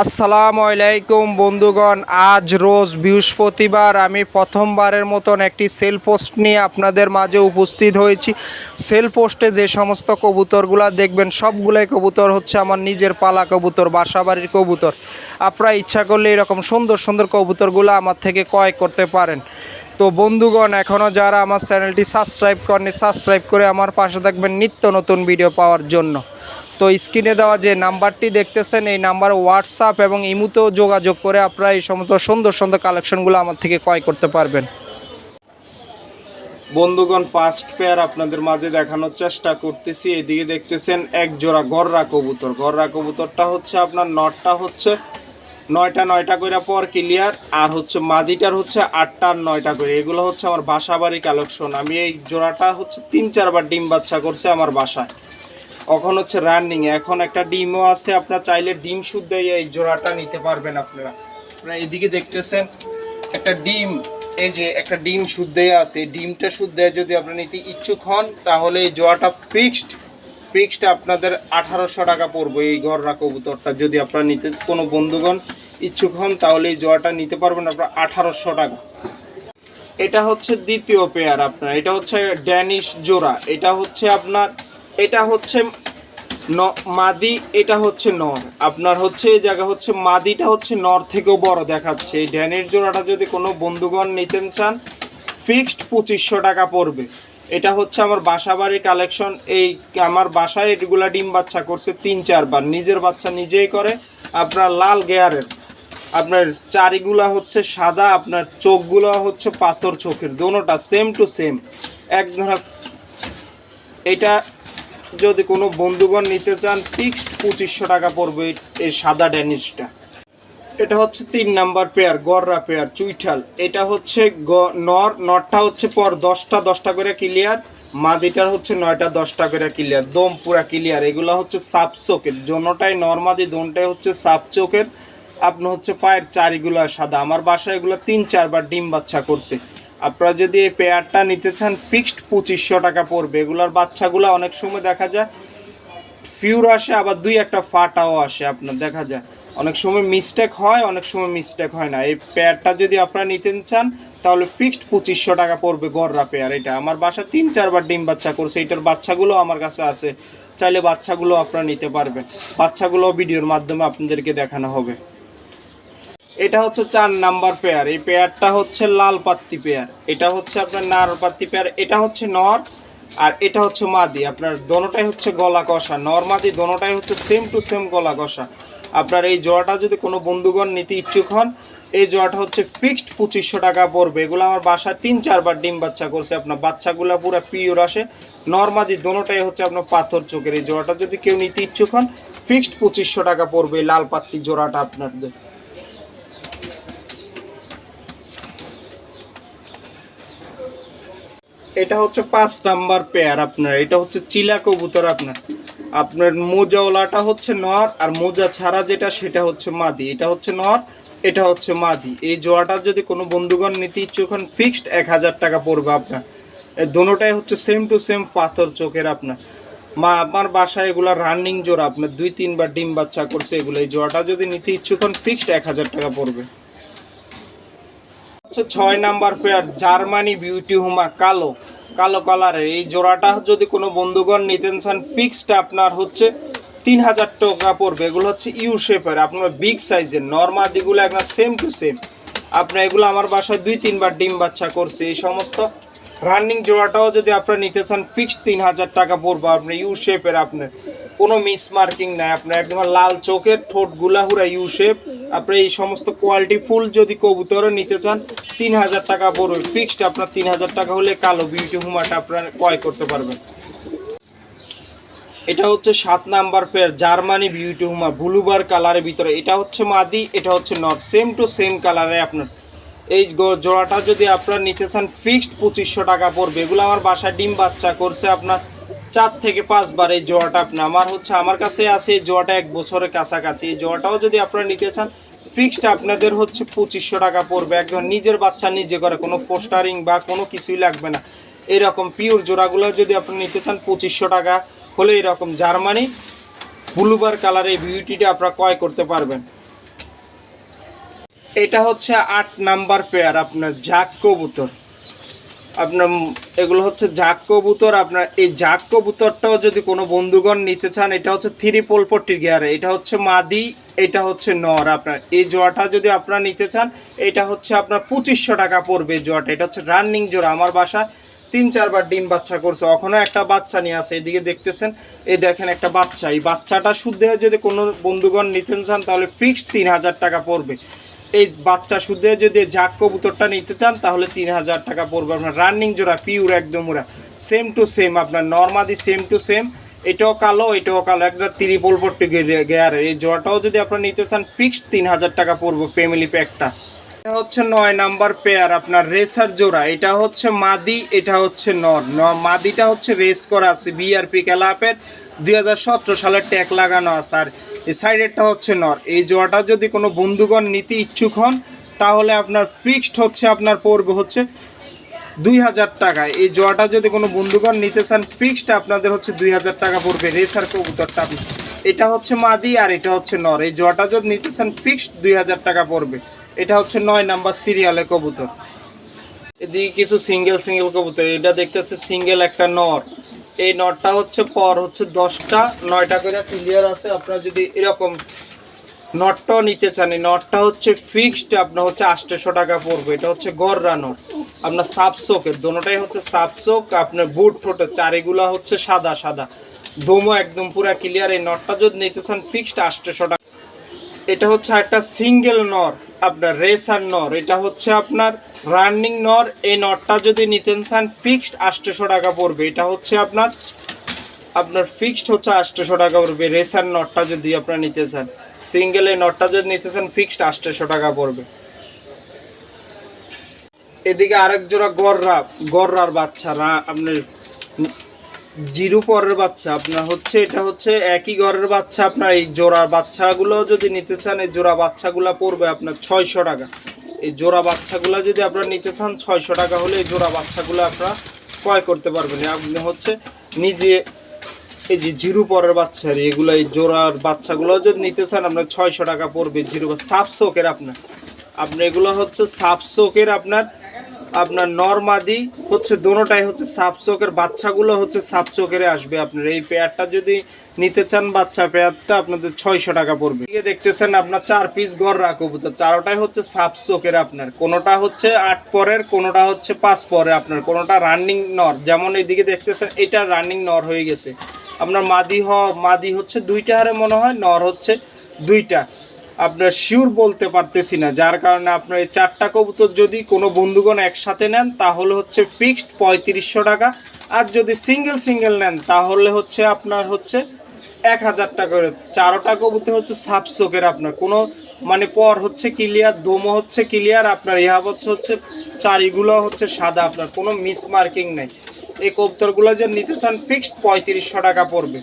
আসসালামু আলাইকুম বন্ধুগণ, আজ রোজ বৃহস্পতিবার আমি প্রথমবারের মতন একটি সেল পোস্ট নিয়ে আপনাদের মাঝে উপস্থিত হয়েছি। সেল পোস্টে যে সমস্ত কবুতরগুলো দেখবেন, সবগুলাই কবুতর হচ্ছে আমার নিজের পালা কবুতর, বাসাবাড়ির কবুতর। আপনারা ইচ্ছা করলে এরকম সুন্দর সুন্দর কবুতরগুলো আমার থেকে ক্রয় করতে পারেন। তো বন্ধুগণ এখনও যারা আমার চ্যানেলটি সাবস্ক্রাইব করেনি সাবস্ক্রাইব করে আমার পাশে থাকবেন নিত্য নতুন ভিডিও পাওয়ার জন্য। তো স্ক্রিনে দেওয়া যে নাম্বারটি দেখতেছেন, এই নাম্বার হোয়াটসঅ্যাপ এবং ইমুতেও যোগাযোগ করে আপনারা এই সমস্ত সুন্দর সুন্দর কালেকশনগুলো আমার থেকে ক্রয় করতে পারবেন। বন্ধুগণ ফার্স্ট পেয়ার আপনাদের মাঝে দেখানোর চেষ্টা করতেছি। এদিকে দেখতেছেন এক জোড়া গররা কবুতর। গররা কবুতরটা হচ্ছে আপনার নটটা হচ্ছে নয়টা নয়টা করে পর ক্লিয়ার আর হচ্ছে মাদিটার হচ্ছে আটটা আর নয়টা করে। এগুলো হচ্ছে আমার বাসা বাড়ি কালেকশন। আমি এই জোড়াটা হচ্ছে তিন চারবার ডিম বাচ্চা করছে আমার বাসায়। এখন হচ্ছে রানিং এখন একটা ডিমও আছে, আপনারা চাইলে ডিম শুদ্ধ এই জোড়াটা নিতে পারবেন আপনারা। আপনারা এদিকে দেখতেছেন, একটা ডিম, এই যে একটা ডিম শুদ্ধ আছে। ডিমটা শুদ্ধ যদি আপনি নিতে ইচ্ছুক হন, তাহলে এই জোড়াটা ফিক্সড ফিক্সড আপনাদের আঠারোশো টাকা পড়বে এই গররা কবুতরটা। যদি আপনারা নিতে কোনো বন্ধুগণ ইচ্ছুক হন, তাহলে এই জোড়াটা নিতে পারবেন আপনার আঠারোশো টাকা। এটা হচ্ছে দ্বিতীয় পেয়ার আপনার। এটা হচ্ছে ড্যানিশ জোড়া। এটা হচ্ছে আপনার এটা হচ্ছে মাদি, এটা হচ্ছে নর। আপনার হচ্ছে এই জায়গা হচ্ছে মাদিটা হচ্ছে নর থেকেও বড় দেখাচ্ছে। এই ড্যানের জোড়াটা যদি কোনো বন্ধুগণ নিতেন চান, ফিক্সড পঁচিশশো টাকা পড়বে। এটা হচ্ছে আমার বাসা বাড়ির কালেকশন। এই আমার বাসায় এগুলা ডিম বাচ্চা করছে তিন, চারবার। নিজের বাচ্চা নিজেই করে, আপনার লাল গেয়ারের। আপনার চারিগুলা হচ্ছে সাদা, আপনার চোখগুলো হচ্ছে পাথর চোখের। দোনোটা সেম টু সেম এক ধরা এটা যদি কোনো বন্ধুগণ নিতে চান ফিক্সড পঁচিশশো টাকা পড়বে এই- সাদা ড্যানিশটা। এটা হচ্ছে তিন নাম্বার পেয়ার, গররা পেয়ার, চুইঠাল। এটা হচ্ছে গ- নর, নরটা হচ্ছে পর, দশটা দশটা করে ক্লিয়ার মাদিটার হচ্ছে নয়টা, দশটা করে ক্লিয়ার দম পুরা ক্লিয়ার এগুলো হচ্ছে সাপ চোখের জন্যটাই নর্মাদি দোনটাই হচ্ছে সাপ চোখের আপনি হচ্ছে পায়ের চারিগুলা সাদা। আমার বাসায় এগুলো তিন, চারবার ডিম বাচ্চা করছে। আপনারা যদি এই পেয়ারটা নিতে চান ফিক্সড পঁচিশশো টাকা পড়বে। এগুলার বাচ্চাগুলো অনেক সময় দেখা যায় ফিউর আসে, আবার দুই একটা ফাটাও আসে আপনার, দেখা যায়। অনেক সময় মিস্টেক হয়, অনেক সময় মিস্টেক হয় না। এই পেয়ারটা যদি আপনারা নিতে চান, তাহলে ফিক্সড পঁচিশশো টাকা পড়বে গররা পেয়ার এটা। আমার বাসা তিন, চারবার ডিম বাচ্চা করছে এটার বাচ্চাগুলো আমার কাছে আছে। চাইলে বাচ্চাগুলো আপনারা নিতে পারবেন। বাচ্চাগুলো ভিডিওর মাধ্যমে আপনাদেরকে দেখানো হবে। এটা হচ্ছে চার নাম্বার পেয়ার এই পেয়ারটা হচ্ছে লাল পাত্তি পেয়ার এটা হচ্ছে আপনার নার পাত্তি পেয়ার এটা হচ্ছে নর, আর এটা হচ্ছে মাদি। আপনার দোনোটাই হচ্ছে গলা কষা। নর, মাদি দোনোটাই হচ্ছে সেম টু সেম গলা কষা। আপনার এই জোড়াটা যদি কোনো বন্ধুগণ নিতে ইচ্ছুক হন, এই জোড়াটা হচ্ছে ফিক্সড পঁচিশশো টাকা পড়বে। এগুলো আমার বাসায় তিন, চারবার ডিম বাচ্চা করছে। আপনার বাচ্চাগুলো পুরো পিওর আসে। নর্মাদি দোনোটাই হচ্ছে আপনার পাথর চোখের। এই জোড়াটা যদি কেউ নিতে ইচ্ছুক হন ফিক্সড পঁচিশশো টাকা পড়বে লাল পাত্তি জোড়াটা আপনাদের। এটা হচ্ছে পাঁচ নাম্বার পেয়ার আপনার, এটা হচ্ছে চিলা কবুতর আপনার। আপনার মোজাওয়ালাটা হচ্ছে নর আর মোজা ছাড়া যেটা সেটা হচ্ছে মাদি। এটা হচ্ছে নর, এটা হচ্ছে মাদি। এই জোড়াটা যদি কোনো বন্ধুগণ নিতে ইচ্ছুক হন ফিক্সড এক হাজার টাকা পড়বে আপনার। দোনোটাই হচ্ছে সেম টু সেম পাথর চোখের আপনার। মা, আমার বাসায় এগুলো রানিং জোড়া, আপনার দুই তিনবার ডিম বাচ্চা করছে এগুলো। এই জোড়াটা যদি নিতে ইচ্ছুক ফিক্সড এক হাজার টাকা পড়বে। হচ্ছে ছয় নাম্বার পেয়ার জার্মানি বিউটি হুমা কালো। কালো কালারের এই জোড়াটা যদি কোনো বন্ধুগণ নিতেন চান ফিক্সড আপনার হচ্ছে তিন হাজার টাকা পড়বে। এগুলো হচ্ছে ইউ শেপের আপনার বিগ সাইজের নর্মাল দিগুলো একদম সেম টু সেম আপনার এগুলো আমার বাসায় দুই, তিনবার ডিম বাচ্চা করছে। এই সমস্ত রানিং জোড়াটাও যদি আপনারা নিতে চান ফিক্সড তিন হাজার টাকা পড়বে। আপনার ইউ শেপের আপনার কোনো মিস মার্কিং নাই। আপনার একদম লাল চোখের ঠোঁটগুলা হুরা ইউ শেপ আপনি এই সমস্ত কোয়ালিটি ফুল যদি কবুতরও নিতে চান তিন হাজার টাকা পড়বে ফিক্সড আপনার তিন হাজার টাকা হলে কালো বিউটি হুমাটা আপনার ক্রয় করতে পারবেন। এটা হচ্ছে সাত নাম্বার পেয়ার জার্মানি বিউটি হুমা, ব্লুবার কালারের ভিতরে। এটা হচ্ছে মাদি, এটা হচ্ছে নট সেম টু সেম কালারে আপনার। এই জোড়াটা যদি আপনার নিতে চান ফিক্সড পঁচিশশো টাকা পড়বে। এগুলো আমার বাসায় ডিম বাচ্চা করছে আপনার চার থেকে পাঁচবার এই জোড়াটা আপনার আমার হচ্ছে, আমার কাছে আছে এই জোড়াটা এক বছরের কাছাকাছি। এই জোড়াটাও যদি আপনারা নিতে চান ফিক্সড আপনাদের হচ্ছে পঁচিশশো টাকা পড়বে। একদম নিজের বাচ্চা নিজে করে, কোনো ফোস্টারিং বা কোনো কিছুই লাগবে না। এরকম পিওর জোড়াগুলো যদি আপনি নিতে চান, পঁচিশশো টাকা হলে এরকম জার্মানি, ব্লুবার কালারের বিউটিটা আপনারা ক্রয় করতে পারবেন। এটা হচ্ছে আট নাম্বার পেয়ার আপনার জাক কবুতর। আপনার এগুলো হচ্ছে জাক কবুতর। আপনার এই জাক কবুতরটাও যদি কোনো বন্ধুগণ নিতে চান, এটা হচ্ছে থ্রি পোলপট্টির গিয়ারে। এটা হচ্ছে মাদি, এটা হচ্ছে নর আপনার। এই জোড়াটা যদি আপনারা নিতে চান, এটা হচ্ছে আপনার পঁচিশশো টাকা পড়বে জোড়াটা। এটা হচ্ছে রানিং জোড়া আমার বাসা তিন চারবার ডিম বাচ্চা করছে। এখনও একটা বাচ্চা নিয়ে আছে, এদিকে দেখতেছেন। এই দেখেন একটা বাচ্চা। এই বাচ্চাটা শুদ্ধ যদি কোনো বন্ধুগণ নিতে চান, তাহলে ফিক্সড তিন হাজার টাকা পড়বে। এই বাচ্চা শুদ্ধ যদি জাক কবুতরটা নিতে চান, তাহলে তিন হাজার টাকা পড়বে আপনার রানিং জোড়া পিওর একদম ওরা। সেম টু সেম আপনার নর্মাদি সেম টু সেম এটাও কালো এটাও কালো, একটা ত্রিপল পট্টি গেয়ারে। এই জোড়াটাও যদি আপনারা নিতে চান ফিক্সড তিন হাজার টাকা পড়বে ফ্যামিলি প্যাকটা এটা হচ্ছে নয় নাম্বার পেয়ার আপনার রেসার জোড়া। এটা হচ্ছে মাদি, এটা হচ্ছে নর। মাদিটা হচ্ছে রেস করা আছে বিআরপি ক্যালাপের দুই হাজার সতেরো সালের ট্যাগ লাগানো আছে, আর এই সাইডেরটা হচ্ছে নর। এই জোড়াটা যদি কোনো বন্ধুগণ নিতে ইচ্ছুক হন, তাহলে আপনার ফিক্সড হচ্ছে, আপনার পড়বে হচ্ছে দুই হাজার টাকা। এই জোয়াটা যদি কোনো বন্ধুগণ নিতে চান, ফিক্সড আপনাদের হচ্ছে দুই হাজার টাকা পড়বে, রেসার কবুতরটা এটা হচ্ছে মাদি আর এটা হচ্ছে নর। এই জোয়াটা যদি নিতে চান, ফিক্সড দুই হাজার টাকা পড়বে। এটা হচ্ছে নয় নাম্বার সিরিয়ালে কবুতর। এদিকে কিছু সিঙ্গেল সিঙ্গেল কবুতর। এটা দেখতেছে সিঙ্গেল একটা নর। এই নটটা হচ্ছে পর হচ্ছে দশটা, নয়টা করে ক্লিয়ার আছে। আপনারা যদি এরকম নটটাও নিতে চান, এই নটটা হচ্ছে ফিক্সড আপনার হচ্ছে আটশোশো টাকা পড়বে। এটা হচ্ছে গররা নট আপনার সাপসোকের দোনোটাই হচ্ছে সাপসোক আপনার বুট ফোটো চারিগুলা হচ্ছে সাদা সাদা। দোমো একদম পুরা ক্লিয়ার এই নটটা যদি নিতে চান ফিক্সড আটশোশো টাকা এটা হচ্ছে একটা সিঙ্গেল নর, আপনার রেসার নর। এটা হচ্ছে আপনার রানিং নর, এই নরটা যদি নিতেন চান ফিক্সড আটশোশো টাকা পড়বে। এটা হচ্ছে আপনার আপনার ফিক্সড হচ্ছে আটশোশো টাকা পড়বে, রেসার নটটা যদি আপনারা নিতে চান। সিঙ্গেল এই নটটা যদি নিতে চান, ফিক্সড আটশোশো টাকা পড়বে। এদিকে আরেক জোড়া গররা, গররার বাচ্চা আপনার জিরো পরের বাচ্চা, আপনার হচ্ছে, এটা হচ্ছে একই ঘরের বাচ্চা, আপনার এই জোড়ার বাচ্চাগুলো যদি নিতে চান, এই জোড়া বাচ্চাগুলো পড়বে আপনার ছয়শো টাকা। এই জোড়া বাচ্চাগুলো যদি আপনারা নিতে চান, ছয়শো টাকা হলে এই জোড়া বাচ্চাগুলো আপনারা ক্রয় করতে পারবেন। আপনি হচ্ছে নিজে এই যে জিরো পরের বাচ্চা, আর এগুলো এই জোড়ার বাচ্চাগুলো যদি নিতে চান, আপনার ছয়শো টাকা পড়বে জিরো সাপ শোকের আপনার। আপনি এগুলো হচ্ছে সাপ শোকের আপনার আপনার নর্মাদি হচ্ছে দোনোটাই হচ্ছে সাপ চোখের, বাচ্চাগুলো হচ্ছে সাপ চোখের আসবে আপনার। এই পেয়ারটা যদি নিতে চান বাচ্চা পেয়ারটা আপনাদের ছয়শো টাকা পড়বে। এদিকে দেখতেছেন আপনার চার পিস গড় কবুতর চারোটাই হচ্ছে সাপ চোখের আপনার। কোনোটা হচ্ছে আট পরের, কোনোটা হচ্ছে পাঁচ পরে আপনার। কোনোটা রানিং নর। যেমন এইদিকে দেখতেছেন, এটা রানিং নর হয়ে গেছে। আপনার মাদি হ মাদি হচ্ছে দুইটা হারে মনে হয়, নর হচ্ছে দুইটা। আপনার শিওর বলতে পারতেছি না। যার কারণে আপনার এই চারটা কবুতর যদি কোনো বন্ধুগণ একসাথে নেন, তাহলে হচ্ছে ফিক্সড পঁয়ত্রিশশো টাকা। আর যদি সিঙ্গেল সিঙ্গেল নেন, তাহলে হচ্ছে আপনার হচ্ছে এক হাজার টাকা চারোটা কবুতর হচ্ছে সাপ চোখের আপনার। কোনো মানে পর হচ্ছে ক্লিয়ার দমও হচ্ছে ক্লিয়ার আপনার ইহা হচ্ছে হচ্ছে চারিগুলো হচ্ছে সাদা আপনার। কোনো মিস মার্কিং নেই। এই কবুতরগুলো যে নিতে চান ফিক্সড পঁয়ত্রিশশো টাকা পড়বে।